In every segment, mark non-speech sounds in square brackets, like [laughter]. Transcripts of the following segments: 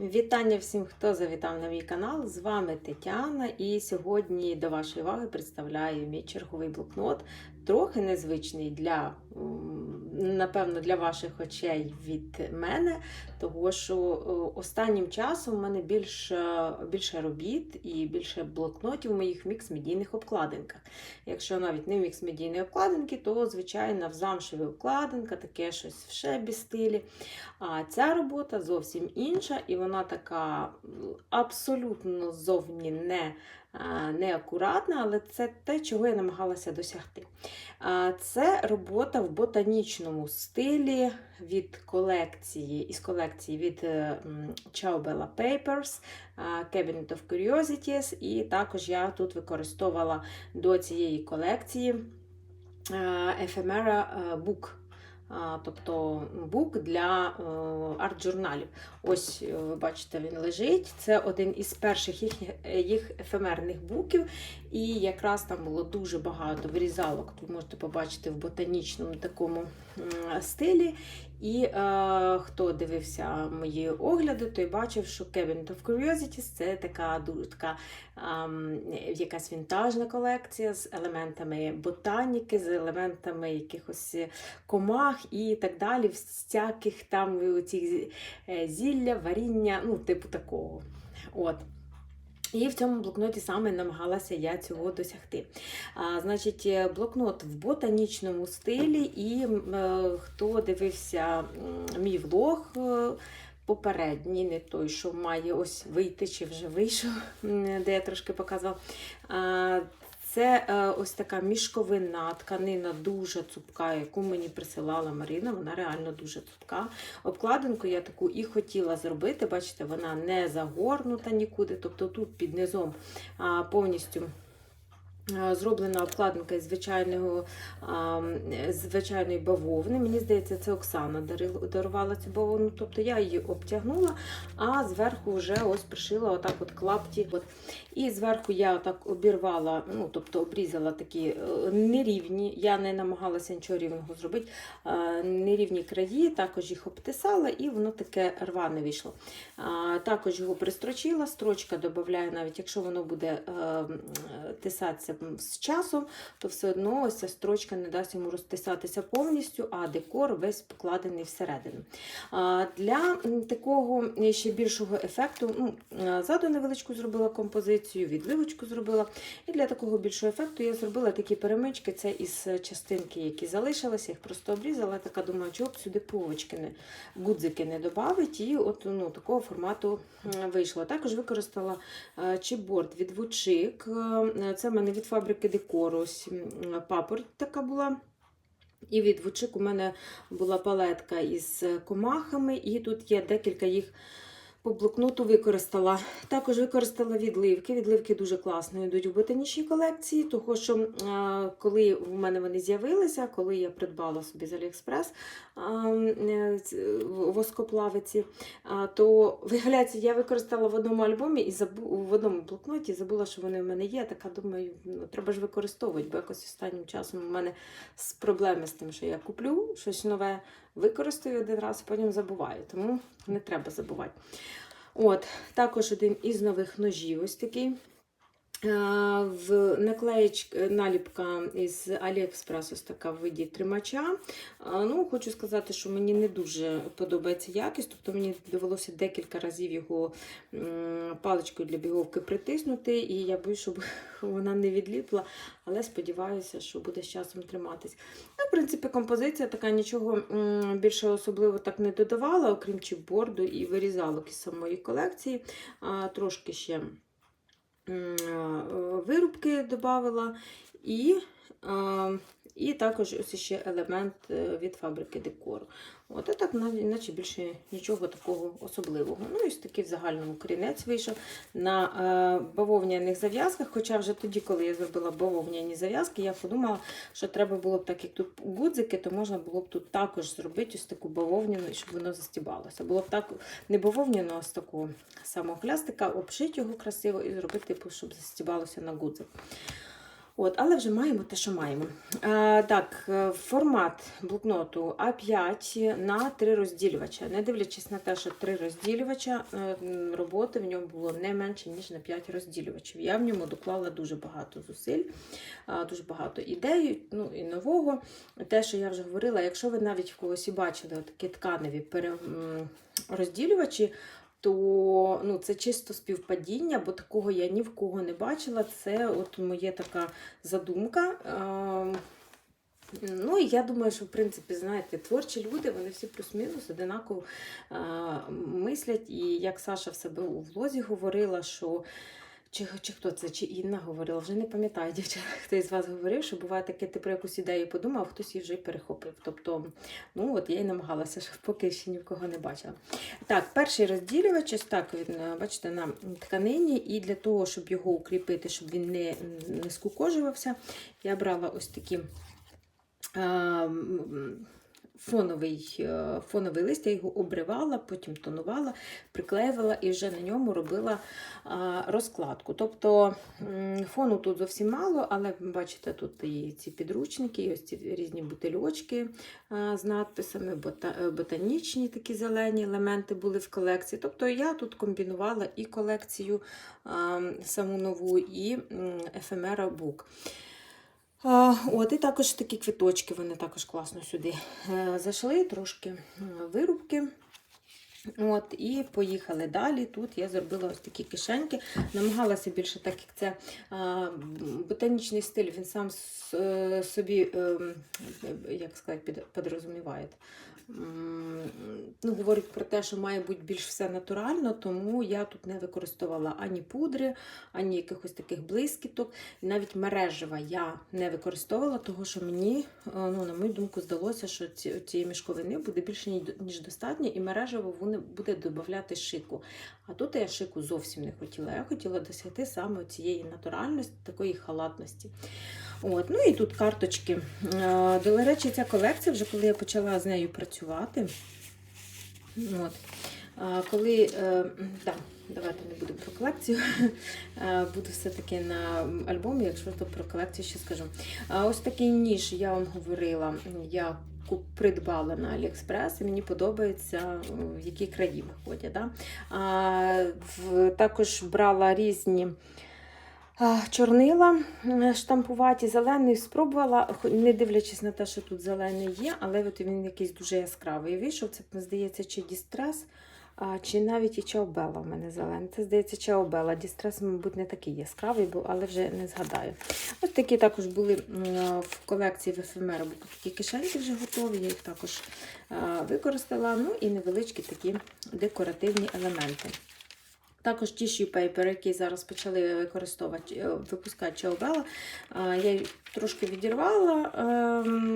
Вітання всім, хто завітав на мій канал. З вами Тетяна, і сьогодні до вашої уваги представляю мій черговий блокнот. Трохи незвичний для, напевно, для ваших очей від мене, тому що е, останнім часом у мене більше, більше робіт і більше блокнотів у моїх мікс-медійних обкладинках. Якщо навіть не мікс-медійні обкладинки, то звичайно в замшеві обкладинка, таке щось в шебі стилі. А ця робота зовсім інша, і вона така абсолютно зовні не, а, не акуратна, але це те, чого я намагалася досягти. Це робота в ботанічному стилі від колекції, із колекції від е, м, Ciao Bella Papers, Cabinet of Curiosities, і також я тут використовувала до цієї колекції Ephemera е, Book. Тобто бук для е, арт-журналів. Ось е, ви бачите, він лежить. Це один із перших їх, їх ефемерних буків. І якраз там було дуже багато вирізалок. Ви можете побачити в ботанічному такому стилі. І е, хто дивився мої огляди, той бачив, що Cabinet of Curiosities це така така ем, якась вінтажна колекція з елементами ботаніки, з елементами якихось комах і так далі, всяких там цих зілля, варіння, ну, типу такого. От. І в цьому блокноті саме намагалася я цього досягти. А, Значить, е, блокнот в ботанічному стилі, і е, хто дивився мій влог. е, Попередній, не той, що має ось вийти, чи вже вийшов, де я трошки показувала. Це е, ось така мішковина тканина дуже цупка, яку мені присилала Марина. Вона реально дуже цупка. Обкладинку я таку і хотіла зробити. Бачите, вона не загорнута нікуди. Тобто тут під низом повністю. А, Зроблена обкладинка із звичайного, звичайної бавовни. Мені здається, це Оксана дарувала цю бавовну. Тобто я її обтягнула, а зверху вже ось пришила отак от клапті. І зверху я отак обірвала, ну тобто обрізала такі е, нерівні. Я не намагалася нічого рівного зробити. е, Нерівні краї, також їх обтисала, і воно таке рване вийшло. Також його пристрочила, строчка додаю, навіть якщо воно буде е, тисатися з часом, то все одно ось ця строчка не дасть йому розтисатися повністю, а декор весь покладений всередину. Для такого ще більшого ефекту, ну, ззаду невеличку зробила композицію, відливочку зробила. І для такого більшого ефекту я зробила такі перемички. Це із частинки, які залишилися, їх просто обрізала. Така думаю, чого б сюди пувочки не гудзики не додати. І от ну, такого формату вийшло. Також використала е, чіпборд від Вучик. Е, Це в мене від фабрики декору. Ось така була. І від Вучик у мене була палетка із комахами, і тут є декілька їх по блокноту використала. Також використала відливки. Відливки дуже класно йдуть у ботанічній колекції, тому що коли в мене вони з'явилися, коли я придбала собі з Аліекспрес е, е, воскоплавиці, то виявляється, я використала в одному альбомі і забу... в одному блокноті забула, що вони в мене є. Така думаю, ну, треба ж використовувати, бо якось останнім часом у мене проблеми з тим, що я куплю щось нове, використаю один раз, потім забуваю. Тому не треба забувати. От, також один із нових ножів, ось такий. Е, В наклеєч наліпка із AliExpress ось така в виді тримача. Е, Ну, хочу сказати, що мені не дуже подобається якість, тобто мені довелося декілька разів його паличкою для біговки притиснути, і я боюсь, щоб [laughs] вона не відліпла, але сподіваюся, що буде з часом триматись. Ну, в принципі, композиція така нічого більше особливо так не додавала, окрім чіпборду і вирізалок із самої колекції. Трошки ще е, вирубки додавала. І, е, і також ось ще елемент е, від фабрики декору. От, а так, наче більше нічого такого особливого. Ну, і ось такий в загальному корінець вийшов на е, бавовняних зав'язках. Хоча вже тоді, коли я зробила бавовняні зав'язки, я подумала, що треба було б, так як тут гудзики, то можна було б тут також зробити ось таку бавовняну, щоб воно застібалося. Було б так не бавовняну, а з такого самого хлястика, обшити його красиво і зробити, щоб застібалося на гудзик. От, але вже маємо те, що маємо. А, так, е, формат блокноту А5 на три розділювача. Не дивлячись на те, що три розділювача, е, роботи в ньому було не менше, ніж на 5 розділювачів. Я в ньому доклала дуже багато зусиль, дуже багато ідей, ну і нового. Те, що я вже говорила, якщо ви навіть в когось бачили такі тканеві розділювачі, то ну, це чисто співпадіння, бо такого я ні в кого не бачила. Це от моя така задумка. Ем, Ну, і я думаю, що в принципі, знаєте, творчі люди, вони всі плюс-мінус одинаково е, мислять. І як Саша в себе у влозі говорила, що чи, чи хто це, чи Інна говорила, вже не пам'ятаю, [laughs] дівчата, хто із вас говорив, що буває таке, ти про якусь ідею подумав, а хтось її вже перехопив. Тобто, ну от я й намагалася, щоб поки ще ні в кого не бачила. Так, перший розділювач, ось так він, е, бачите, на тканині, і для того, щоб його укріпити, щоб він не, не скукожувався, я брала ось такі. м, Фоновий, е, фоновий лист, я його обривала, потім тонувала, приклеювала і вже на ньому робила розкладку. Тобто фону тут зовсім мало, але бачите, тут і ці підручники, і ось ці різні бутильочки з надписами, е, ботанічні такі зелені елементи були в колекції. Тобто я тут комбінувала і колекцію саму нову, і ефемера бук. От, і також такі квіточки, вони також класно сюди е, зайшли, трошки е, вирубки. От, І поїхали далі. Тут я зробила ось такі кишеньки. Намагалася більше, так як це а, ботанічний стиль, він сам е, собі, е, як сказати, під- підрозуміває. Ну, говорить про те, що має бути більш все натурально, тому я тут не використовувала ані пудри, ані якихось таких блискіток. Навіть мережева я не використовувала, тому що мені, е, ну, на мою думку, здалося, що ці, цієї мішковини буде більше ніж достатньо, і мережево вони буде додати шику. А тут я шику зовсім не хотіла. Я хотіла досягти саме цієї натуральності, такої халатності. От, ну і тут карточки. Е, До речі, ця колекція, вже коли я почала з нею працювати. От. Коли, так, да, давайте не будемо про колекцію. [laughs] Е, Буду все-таки на альбомі, якщо то про колекцію ще скажу. Ось такий ніж, я вам говорила, я придбала на Аліекспрес, і мені подобається, е, в які краї виходять. Да? Також брала різні. Чорнила е, штампуваті, зелений спробувала, не дивлячись на те, що тут зелений є, але от він якийсь дуже яскравий вийшов. Це, здається, чи Дістрес, а, чи навіть і Чаобела в мене зелений. Це, здається, Чаобела. Дістрес, мабуть, не такий яскравий, бо, але вже не згадаю. Ось такі також були м, в колекції в ефемера, бо такі кишеньки вже готові, я їх також а, використала. Ну і невеличкі такі декоративні елементи. Також tissue paper, який зараз почали використовувати, е, випускати Чаобела, я трошки відірвала, ем,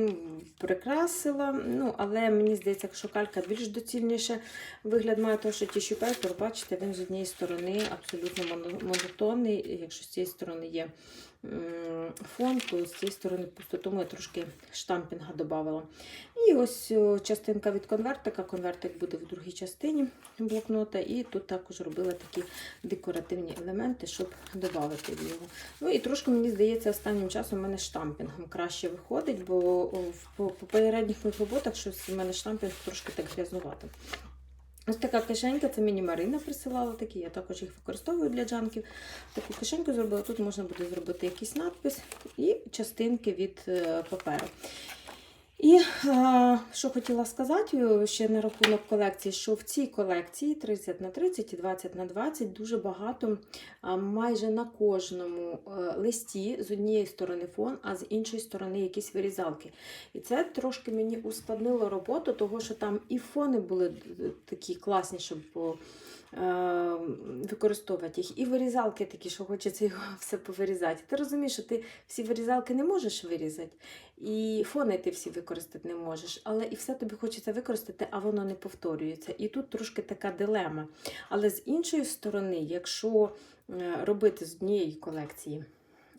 прикрасила. Ну, але мені здається, якщо калька більш доцільніше вигляд має, тому що tissue paper, бачите, він з однієї сторони абсолютно монотонний. Якщо з цієї сторони є фон, з цієї сторони пусто, тому я трошки штампінга додавала. І ось частинка від конвертика. Конвертик буде в другій частині блокнота. І тут також робила такі декоративні елементи, щоб додати в нього. Ну і трошки, мені здається, останнім часом у мене штампінгом краще виходить, бо в по попередніх моїх роботах щось у мене штампінг трошки так грязнувато. Ось така кишенька, це мені Марина присилала такі, я також їх використовую для джанків. Таку кишеньку зробила. Тут можна буде зробити якийсь надпис і частинки від е, паперу. І е, що хотіла сказати ще на рахунок колекції, що в цій колекції 30 на 30 і 20 на 20 дуже багато, майже на кожному е, листі з однієї сторони фон, а з іншої сторони якісь вирізалки. І це трошки мені ускладнило роботу, тому що там і фони були е, такі класні, щоб використовувати їх, і вирізалки такі, що хочеться його [laughs] все повирізати. Ти розумієш, що ти всі вирізалки не можеш вирізати. І фони ти всі використати не можеш, але і все тобі хочеться використати, а воно не повторюється. І тут трошки така дилема. Але з іншої сторони, якщо е, робити з однієї колекції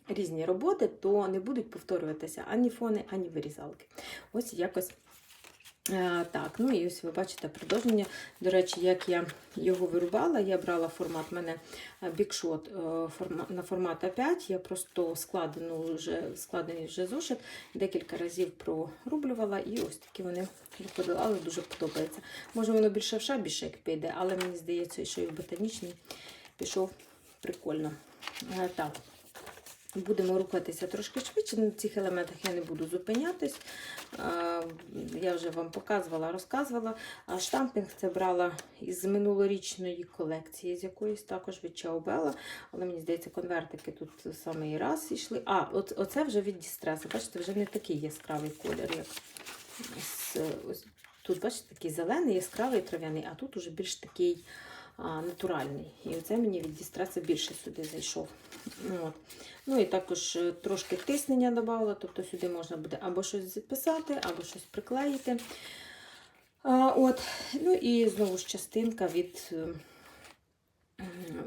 різні роботи, то не будуть повторюватися ані фони, ані вирізалки. Ось якось Е, Так, ну і ось ви бачите продовження. До речі, як я його вирубала, я брала формат в мене е, бікшот на формат А5. Я просто складену вже, складений вже зошит, декілька разів прорублювала, і ось такі вони виходили, але дуже подобається. Може, воно більше в шабіше як піде, але мені здається, що і в ботанічний пішов прикольно. Е, Так. Будемо рухатися трошки швидше. На цих елементах я не буду зупинятись. Я вже вам показувала, розказувала. А штампінг це брала із минулорічної колекції, з якоїсь також від Чаубела. Але мені здається, конвертики тут самий раз йшли. А, оце вже від Дістреса. Бачите, вже не такий яскравий колір, як ось, тут, бачите, такий зелений, яскравий трав'яний, а тут уже більш такий натуральний. І оце мені від Дістреса більше сюди зайшов. От. Ну і також е, трошки тиснення додала, тобто сюди можна буде або щось записати, або щось приклеїти. А, от. Ну і знову ж частинка від е,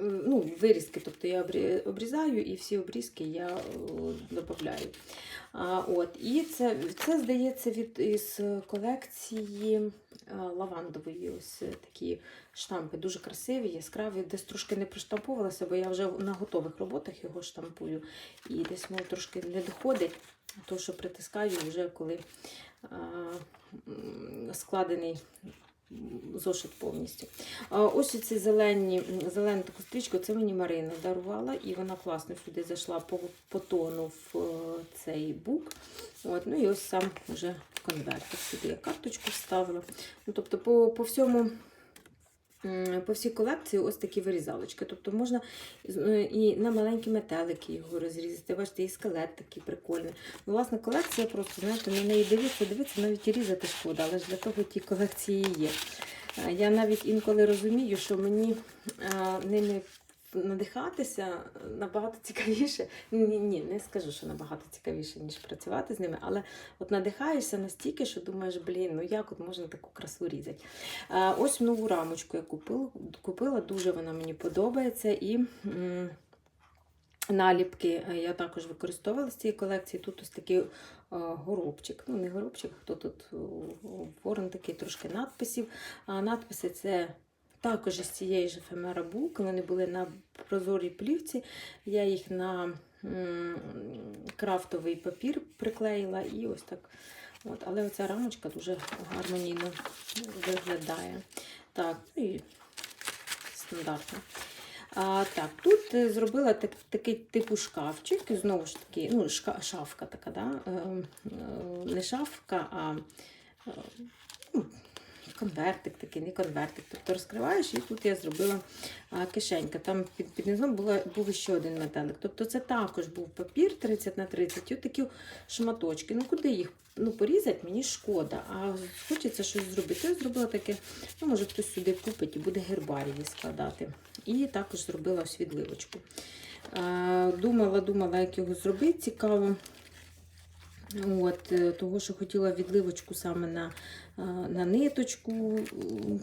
ну, вирізки, тобто я обрізаю і всі обрізки я додаю. От. І це, це здається від із колекції лавандової. Ось е, такі штампи дуже красиві, яскраві. Десь трошки не приштамповувалася, бо я вже на готових роботах його штампую. І десь мов трошки не доходить, то що притискаю вже коли а, складений зошит повністю. Ось ці зелені, зелену таку стрічку, це мені Марина дарувала, і вона класно сюди зайшла по, по тону в е, цей бук. От, ну і ось сам вже конвертик. Сюди я карточку вставила. Ну, тобто по, по всьому. По всій колекції ось такі вирізалочки. Тобто можна е, і на маленькі метелики його розрізати. Бачите, і скелет такий прикольний. Ну, власне, колекція просто, знаєте, на неї дивитися, дивитися, навіть і різати шкода, але ж для того ті колекції є. Е, Я навіть інколи розумію, що мені не надихатися набагато цікавіше. Ні, ні, не скажу, що набагато цікавіше, ніж працювати з ними, але от надихаєшся настільки, що думаєш, блін, ну як от можна таку красу різати. Е, Ось нову рамочку я купила, купила дуже вона мені подобається. І м, наліпки е, я також використовувала з цієї колекції. Тут ось такий е, горобчик. Ну, не горобчик, хто тут ворон такий трошки надписів. А надписи це також із цієї ж ефемера булки. Вони були на прозорій плівці. Я їх на крафтовий папір приклеїла і ось так. От, але оця рамочка дуже гармонійно виглядає. Так, ну і стандартно. А, так, тут е, зробила так, такий типу шкафчик, знову ж таки, ну, шка, шафка така, да? е, е, не шафка, а е, конвертик такий, не конвертик. Тобто розкриваєш, і тут я зробила кишенька. Там під, під низом була, був ще один метелик. Тобто це також був папір 30 на 30, і такі шматочки. Ну куди їх ну, порізати, мені шкода. А хочеться щось зробити. Я зробила таке, ну, може хтось сюди купить і буде гербарії складати. І також зробила. А, Думала, думала, як його зробити, цікаво. От, е, Того, що хотіла відливочку саме на, е, на ниточку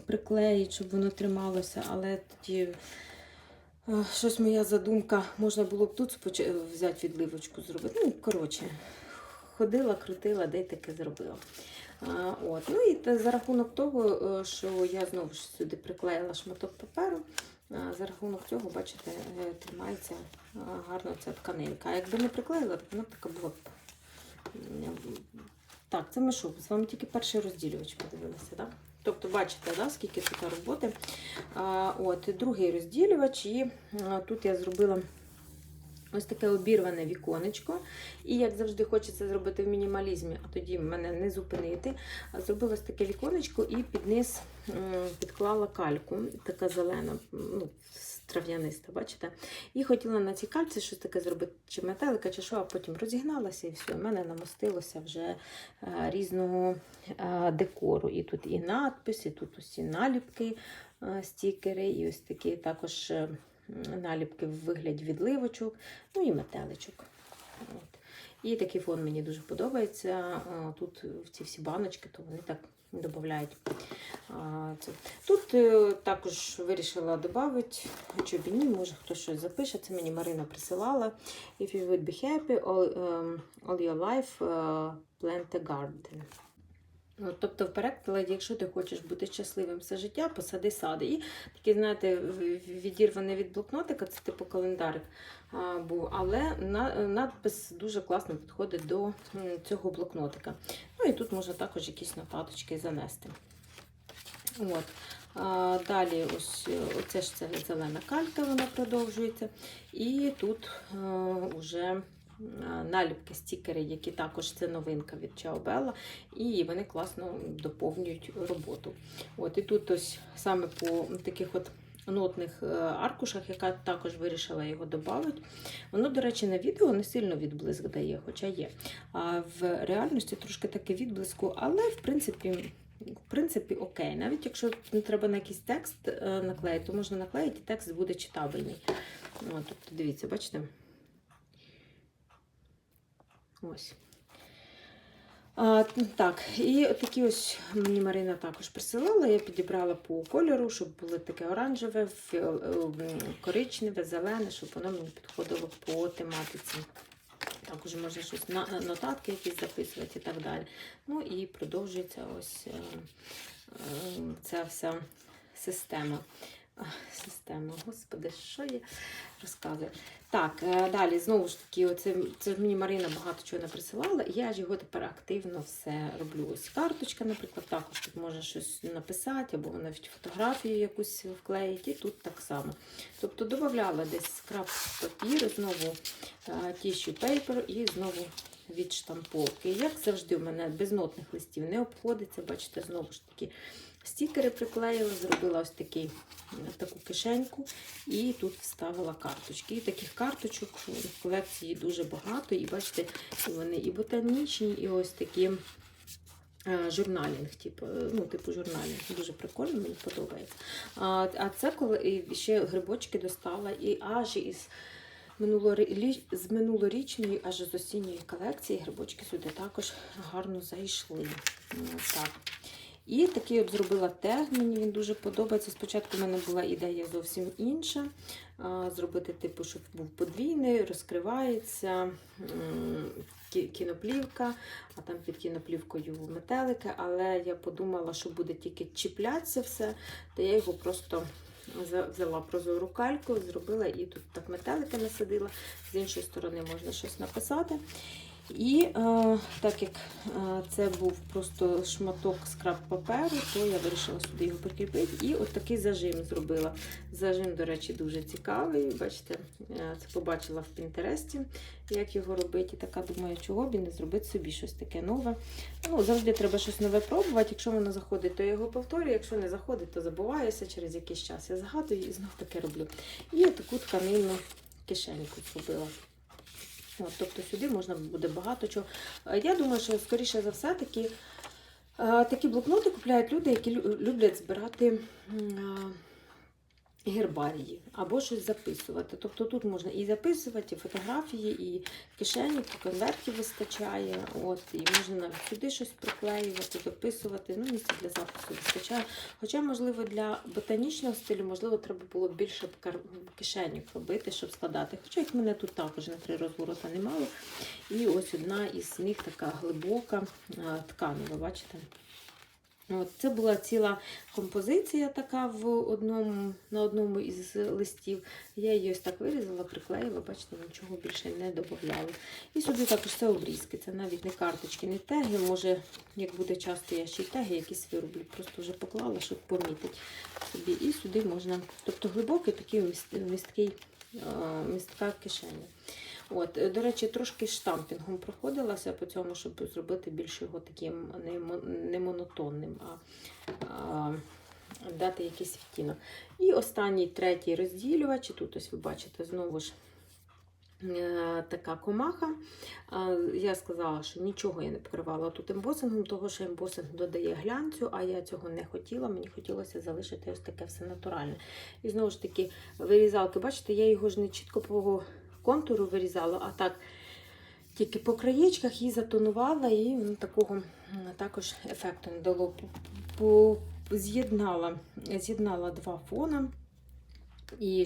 приклеїти, щоб воно трималося, але тоді е, щось моя задумка, можна було б тут взяти відливочку зробити. Ну, коротше, ходила, крутила, де таке зробила. От. Ну і за рахунок того, е, що я знову ж сюди приклеїла шматок паперу, за рахунок цього, бачите, е, тримається гарно ця тканинка. А якби не приклеїла, то вона така була б так, це ми що, з вами тільки перший розділювач подивилися, так? Тобто, бачите, да, скільки тут роботи. А, от, Другий розділювач, і а, тут я зробила ось таке обірване віконечко. І, як завжди, хочеться зробити в мінімалізмі, а тоді мене не зупинити. Зробила ось таке віконечко і під низ підклала кальку, така зелена, ну, трав'яниста, бачите? І хотіла на цій кальці щось таке зробити, чи метелика, чи що, а потім розігналася і все. У мене намостилося вже а, різного а, декору. І тут і надписи, і тут усі наліпки, а, стікери, і ось такі також е, наліпки в вигляді відливочок, ну і метеличок. От. І такий фон мені дуже подобається. Тут в ці всі баночки, то вони так додають. Тут е, також вирішила додати, чи б ні, може хтось щось запише. Це мені Марина присилала. If you would be happy all, um, all your life, uh, plant a garden. От, тобто, в перекладі, якщо ти хочеш бути щасливим все життя, посади сади. І такий, знаєте, відірваний від блокнотика, це типу календарик а, був, але на, надпис дуже класно підходить до цього блокнотика. Ну і тут можна також якісь нотаточки занести. От. А, далі, ось е, оце ж це зелена калька, вона продовжується. І тут вже наліпки, стікери, які також це новинка від Чаобела, і вони класно доповнюють роботу. От, і тут ось саме по таких от нотних е, аркушах, яка також вирішила його додати. Воно, до речі, на відео не сильно відблиск дає, хоча є. А в реальності трошки таке відблиску, але в принципі. В принципі, окей. Навіть якщо не треба на якийсь текст е, наклеїти, то можна наклеїти, і текст буде читабельний. От, тобто, дивіться, бачите? Ось. А, так, і такі ось мені Марина також присилала. Я підібрала по кольору, щоб було таке оранжеве, ем, коричневе, зелене, щоб воно мені підходило по тематиці. Також можна щось на нотатки якісь записувати і так далі. Ну і продовжується ось е, е, ця вся система. Система, господи, що я розказую. Так, е, далі, знову ж таки, оце, це мені Марина багато чого не присилала, і я ж його тепер активно все роблю. Ось карточка, наприклад, також тут можна щось написати, або навіть фотографію якусь вклеїти, і тут так само. Тобто додавала десь скраб папір, знову тіщу пейпер і знову від штамповки. Як завжди, у мене без нотних листів не обходиться. Бачите, знову ж таки, стікери приклеїла, зробила ось такий, таку кишеньку і тут вставила карточки. І таких карточок в колекції дуже багато. І бачите, вони і ботанічні, і ось такі. е, Журналінг, типу, ну, типу журналінг. Дуже прикольно, мені подобається. А, а це коли ще грибочки достала і аж із з минулорічної, аж з осінньої колекції грибочки сюди також гарно зайшли. Так. І такий от зробила тег, мені він дуже подобається. Спочатку в мене була ідея зовсім інша. Зробити, типу, щоб був подвійний, розкривається кіноплівка, а там під кіноплівкою метелики. Але я подумала, що буде тільки чіплятися все, то я його просто взяла прозору кальку, зробила і тут так метелики насадила. З іншої сторони можна щось написати. І е, так як е, це був просто шматок скраб паперу, то я вирішила сюди його прикріпити. І от такий зажим зробила. Зажим, до речі, дуже цікавий. Бачите, е, це побачила в Пінтересті, як його робити. І така думаю, чого б і не зробити собі щось таке нове. Ну, завжди треба щось нове пробувати. Якщо воно заходить, то я його повторюю. Якщо не заходить, то забуваюся через якийсь час. Я згадую і знов таке роблю. І таку тканинну кишеньку зробила. От, тобто сюди можна буде багато чого. Е, Я думаю, що скоріше за все таки е, такі блокноти купляють люди, які люблять збирати е, гербарії або щось записувати. Тобто тут можна і записувати, і фотографії, і кишені, і конвертів вистачає. От, і можна навіть сюди щось приклеювати, дописувати. Ну, місця для запису вистачає. Хоча, можливо, для ботанічного стилю, можливо, треба було більше б робити, щоб складати. Хоча їх мене тут також на три розворота немало. І ось одна із них така глибока тканева, бачите? От, це була ціла композиція така в одному, на одному із листів. Я її ось так вирізала, приклеїла, бачите, нічого більше не додавала. І сюди також це обрізки, це навіть не карточки, не теги. Може, як буде часто, я ще й теги якісь вироблю. Просто вже поклала, щоб помітити собі. І сюди можна, тобто глибокий такий міст- місткий, містка кишеня. От, е, до речі, трошки штампінгом проходилася по цьому, щоб зробити більш його таким не, монотонним, а, а дати якийсь відтінок. І останній третій розділювач. Тут ось ви бачите знову ж е, така комаха. Я сказала, що нічого я не покривала тут ембосингом, того що ембосинг додає глянцю, а я цього не хотіла. Мені хотілося залишити ось таке все натуральне. І знову ж таки, вирізалки, бачите, я його ж не чітко контуру вирізала, а так тільки по краєчках її затонувала, і воно такого також ефекту не дало. З'єднала, з'єднала два фона. І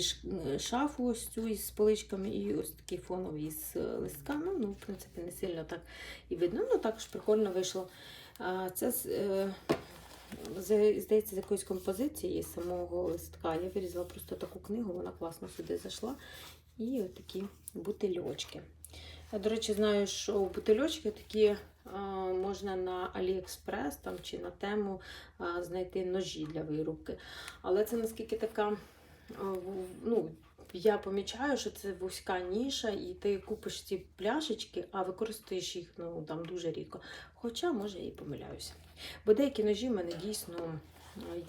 шафу ось цю із поличками, і ось такий фоновий з листками. Ну, в принципі, не сильно так і видно. Ну, також прикольно вийшло. Це е, здається з якоїсь композиції самого листка. Я вирізала просто таку книгу, вона класно сюди зайшла. І отакі бутильочки. Я, до речі, знаю, що бутильочки такі а, можна на AliExpress там, чи на тему а, знайти ножі для вирубки. Але це наскільки така. а, ну, я помічаю, що це вузька ніша, і ти купиш ці пляшечки, а використовуєш їх ну, там дуже рідко. Хоча, може, і помиляюся. Бо деякі ножі в мене дійсно е,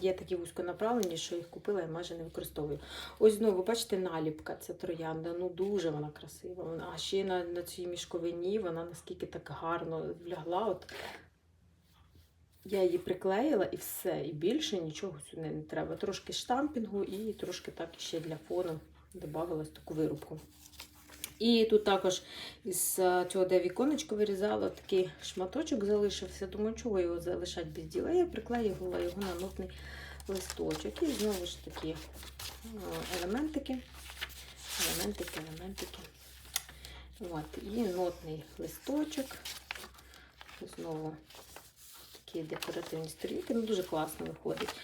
є такі вузьконаправлені, що їх купила і майже не використовую. Ось знову, бачите, наліпка, це троянда. Ну дуже вона красива. А ще на, на цій мішковині вона наскільки так гарно влягла. От я її приклеїла і все, і більше нічого сюди не треба. Трошки штампінгу і трошки так ще для фону додавалась таку вирубку. І тут також із е, цього, де віконечко вирізала, такий шматочок залишився. Думаю, чого його залишати без діла. Я приклеїла його на нотний листочок. І знову ж такі е, елементики. Елементики, елементики. От, і нотний листочок. Знову такі декоративні сторінки. Ну, дуже класно виходить.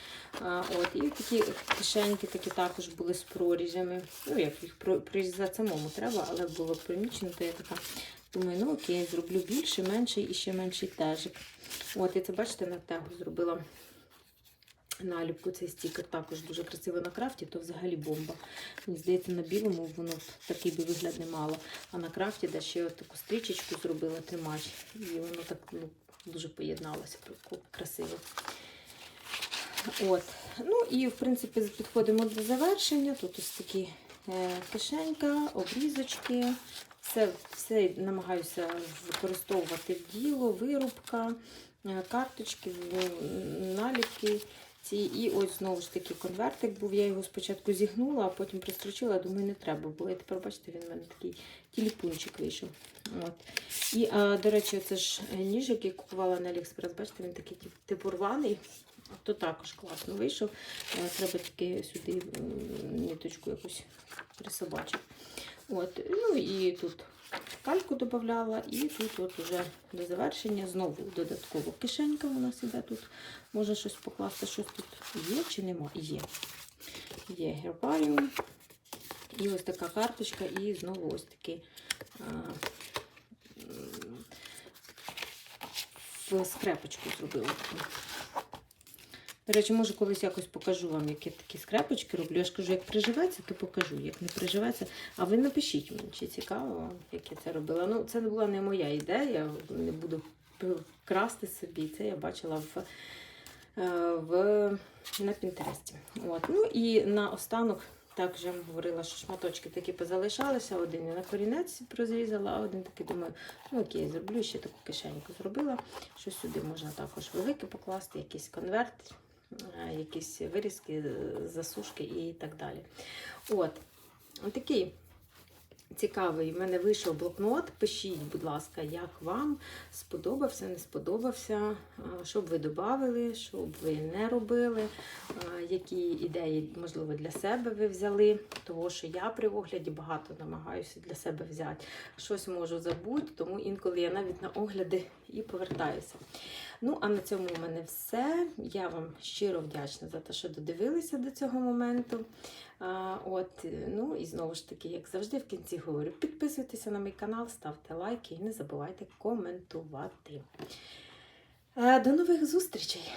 А, от, і такі кишеньки такі також були з прорізями. Ну, як їх прорізати самому треба, але було примічено, то я така думаю, ну окей, зроблю більше, менший і ще менший тежик. От, і це бачите, на тегу зробила наліпку. Цей стікер також дуже красиво на крафті, то взагалі бомба. Мені здається, на білому воно такий би вигляд не мало. А на крафті де ще от таку стрічечку зробила тримач. І воно так ну, дуже поєдналося красиво. От. Ну і в принципі підходимо до завершення. Тут ось такі е, кишенька, обрізочки. Все, все намагаюся використовувати в діло, вирубка, е, карточки, наліпки. Ці, і ось знову ж таки конвертик був. Я його спочатку зігнула, а потім пристрочила, думаю, не треба було. І тепер, бачите, він в мене такий тіліпунчик вийшов. От. І, а, до речі, це ж ніж, який купувала на Aliexpress, бачите, він такий типу рваний. То також класно вийшов. Е, Треба тільки сюди ниточку якусь присобачити. От. Ну і тут кальку додавала, і тут от уже до завершення знову додатково кишенька у нас іде тут. Можна щось покласти, щось тут є чи нема? Є. Є гербаріум. І ось така карточка, і знову ось такий в скрепочку зробила. До речі, може, колись якось покажу вам, які такі скрепочки роблю. Я ж кажу, як приживеться, то покажу. Як не приживеться. А ви напишіть мені, чи цікаво як я це робила. Ну, це була не моя ідея, не буду красти собі. Це я бачила в, е, в, на Пінтересті. От. Ну і на останок, так вже говорила, що шматочки такі позалишалися. Один я на корінець розрізала, а один такий думаю, ну окей, зроблю ще таку кишеньку зробила. Що сюди можна також велике покласти, якийсь конверт, якісь вирізки, е, засушки і так далі. От, такий цікавий в мене вийшов блокнот. Пишіть, будь ласка, як вам сподобався, не сподобався, е, що б ви додали, що б ви не робили, е, які ідеї, можливо, для себе ви взяли. Того, що я при огляді багато намагаюся для себе взяти. Щось можу забути, тому інколи я навіть на огляди і повертаюся. Ну, а на цьому у мене все. Я вам щиро вдячна за те, що додивилися до цього моменту. А, от, ну і знову ж таки, як завжди, в кінці говорю, підписуйтеся на мій канал, ставте лайки і не забувайте коментувати. А, До нових зустрічей!